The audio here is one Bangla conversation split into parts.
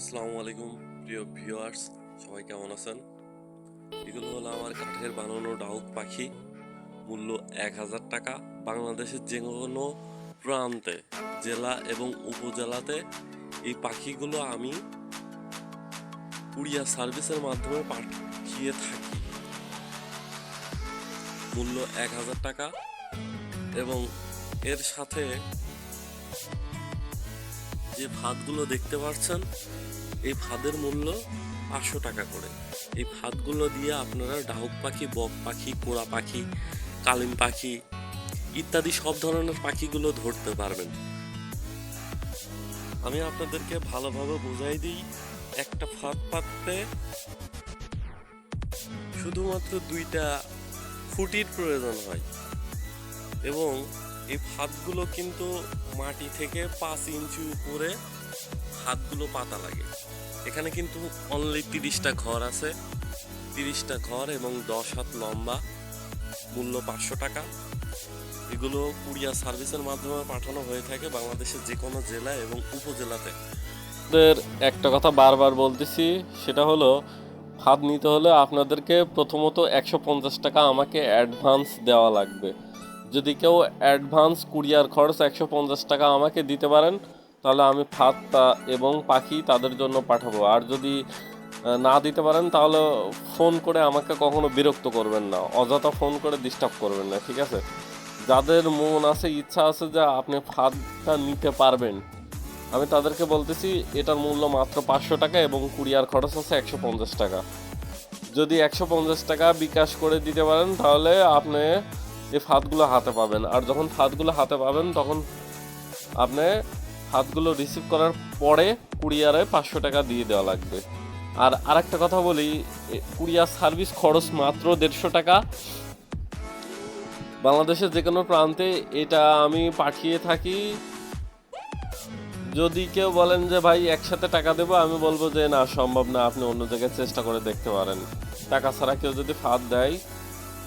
আসসালামু আলাইকুম, প্রিয় ভিউয়ার্স সবাই কেমন আছেন? এগুলো হলো আমার কাঠের বানানো ডাউক পাখি, মূল্য এক হাজার টাকা, বাংলাদেশের যে কোনো প্রান্তে, জেলা এবং উপজেলাতে এই পাখিগুলো আমি কুরিয়ার সার্ভিসের মাধ্যমে পাঠিয়ে থাকি। মূল্য এক হাজার টাকা এবং এর সাথে যে ভাতগুলো দেখতে পাচ্ছেন এই ফাঁদের মূল্য পাঁচশো টাকা করে। এই ফাঁদগুলো দিয়ে আপনারা ডাহুক পাখি, বক পাখি কোড়া পাখি, কালিম পাখি ইত্যাদি সব ধরনের পাখিগুলো ধরতে পারবেন। আমি আপনাদেরকে ভালোভাবে বুঝাই দিই, একটা ফাঁদ পাততে শুধুমাত্র দুইটা ফুটির প্রয়োজন হয় এবং এই ফাঁদগুলো কিন্তু মাটি থেকে পাঁচ ইঞ্চি উপরে হাতগুলো পাতা লাগে। এখানে কিন্তু অনলি তিরিশটা ঘর আছে। তিরিশটা ঘর এবং দশ হাত লম্বা, মূল্য পাঁচশো টাকা। এগুলো কুরিয়ার সার্ভিসের মাধ্যমে পাঠানো হয়ে থাকে বাংলাদেশের যে কোনো জেলা এবং উপজেলাতে। আপনাদের একটা কথা বারবার বলতেছি, সেটা হলো হাত নিতে হলে আপনাদেরকে প্রথমত একশো পঞ্চাশ টাকা আমাকে অ্যাডভান্স দেওয়া লাগবে। যদি কেউ অ্যাডভান্স কুরিয়ার খরচ একশো পঞ্চাশ টাকা আমাকে দিতে পারেন তাহলে আমি ফাঁদটা এবং পাখি তাদের জন্য পাঠাবো। আর যদি না দিতে পারেন তাহলে ফোন করে আমাকে কখনো বিরক্ত করবেন না। অযথা ফোন করে ডিস্টার্ব করবেন না, ঠিক আছে? যাদের মন আছে, ইচ্ছা আছে যে আপনি ফাঁদটা নিতে পারবেন। আমি তাদেরকে বলতেছি, এটার মূল্য মাত্র পাঁচশো টাকা এবং কুরিয়ার খরচ আছে একশো পঞ্চাশ টাকা। যদি একশো পঞ্চাশ টাকা বিকাশ করে দিতে পারেন, তাহলে আপনি এই ফাঁদগুলো হাতে পাবেন। আর যখন ফাঁদগুলো হাতে পাবেন, তখন আপনি ফাঁদগুলো রিসিভ করার পরে কুরিয়ারে পাঁচশো টাকা দিয়ে দেওয়া লাগবে। আর আরেকটা কথা বলি কুরিয়ার সার্ভিস খরচ মাত্র দেড়শো টাকা। বাংলাদেশের যে কোনো প্রান্তে এটা আমি পাঠিয়ে থাকি। যদি কেউ বলেন যে, ভাই, একসাথে টাকা দেবো, আমি বলব যে, না, সম্ভব না, আপনি অন্য জায়গায় চেষ্টা করে দেখতে পারেন। টাকা ছাড়া কেউ যদি ফাঁদ দেয়,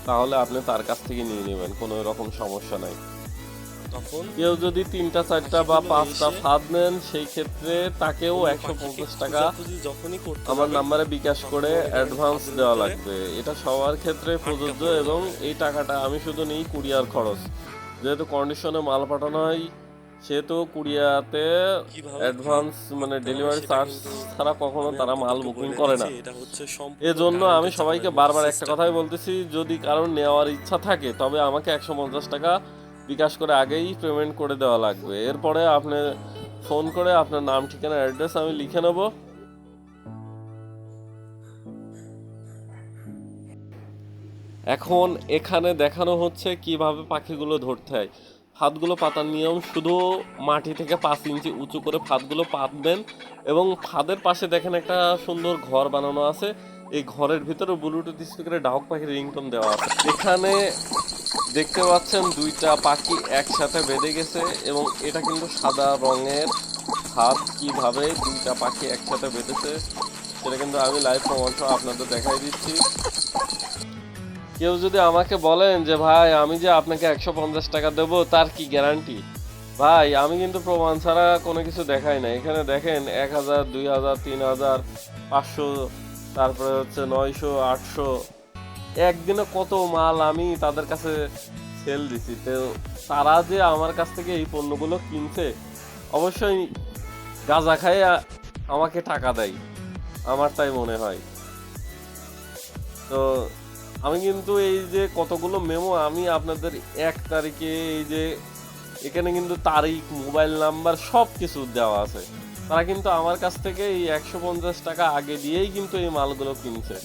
তাহলে আপনি তার কাছ থেকে নিয়ে নেবেন, কোনো রকম সমস্যা নাই। তখন কেউ যদি তিনটা চারটা বা পাঁচটা ফাঁদ নেন সেই ক্ষেত্রে তাকেও একশো পঞ্চাশ টাকা আমার নাম্বারে বিকাশ করে অ্যাডভান্স দেওয়া লাগবে। এটা সবার ক্ষেত্রে প্রযোজ্য এবং এই টাকাটা আমি শুধু নেই কুরিয়ার খরচ। যেহেতু কন্ডিশনে মাল পাঠানো হয় সেহেতু কুরিয়াতে অ্যাডভান্স মানে ডেলিভারি চার্জ ছাড়া কখনো তারা মাল বুকিং করে না। এজন্য আমি সবাইকে বারবার একটা কথাই বলতেছি যদি কারোর নেওয়ার ইচ্ছা থাকে তবে আমাকে একশো পঞ্চাশ টাকা বিকাশ করে আগেই পেমেন্ট করে দেওয়া লাগবে। এরপরে আপনি ফোন করে আপনার নাম, ঠিকানা অ্যাড্রেস আমি লিখে নেব। এখন এখানে দেখানো হচ্ছে কীভাবে পাখিগুলো ধরতে হয়। ফাঁদগুলো পাতার নিয়ম, শুধু মাটি থেকে পাঁচ ইঞ্চি উঁচু করে ফাঁদগুলো পাতবেন এবং ফাঁদের পাশে দেখেন একটা সুন্দর ঘর বানানো আছে। এই ঘরের ভিতরে ব্লুটুথ স্পিকারে ডাহক পাখির রিংটোন দেওয়া আছে। এখানে দেখতে পাচ্ছেন দুইটা পাখি একসাথে বেঁধে গেছে এবং এটা কিন্তু সাদা রঙের হাত। কীভাবে দুইটা পাখি একসাথে বেঁধেছে, সেটা কিন্তু আমি লাইভ প্রমাণ আপনাদের দেখাই দিচ্ছি। কেউ যদি আমাকে বলেন যে, ভাই, আমি যে আপনাকে একশো পঞ্চাশ টাকা দেবো, তার কি গ্যারান্টি ভাই, আমি কিন্তু প্রমাণ ছাড়া কোনো কিছু দেখাই না। এখানে দেখেন এক হাজার, দুই হাজার, তিন হাজার, পাঁচশো, তারপরে হচ্ছে নয়শো, আটশো একদিনে কত মাল আমি তাদের কাছে সেল দিছি। তো তারা যে আমার কাছ থেকে এই পণ্যগুলো কিনছে, অবশ্যই গাঁজা খায় আমাকে টাকা দেয়, আমার তাই মনে হয়। তো আমি কিন্তু এই যে কতগুলো মেমো আমি আপনাদের এক তারিখে এই যে এখানে কিন্তু তারিখ মোবাইল নাম্বার সব কিছু দেওয়া আছে। তারা কিন্তু আমার কাছ থেকে এই একশো পঞ্চাশ টাকা আগে দিয়েই কিন্তু এই মালগুলো কিনছে।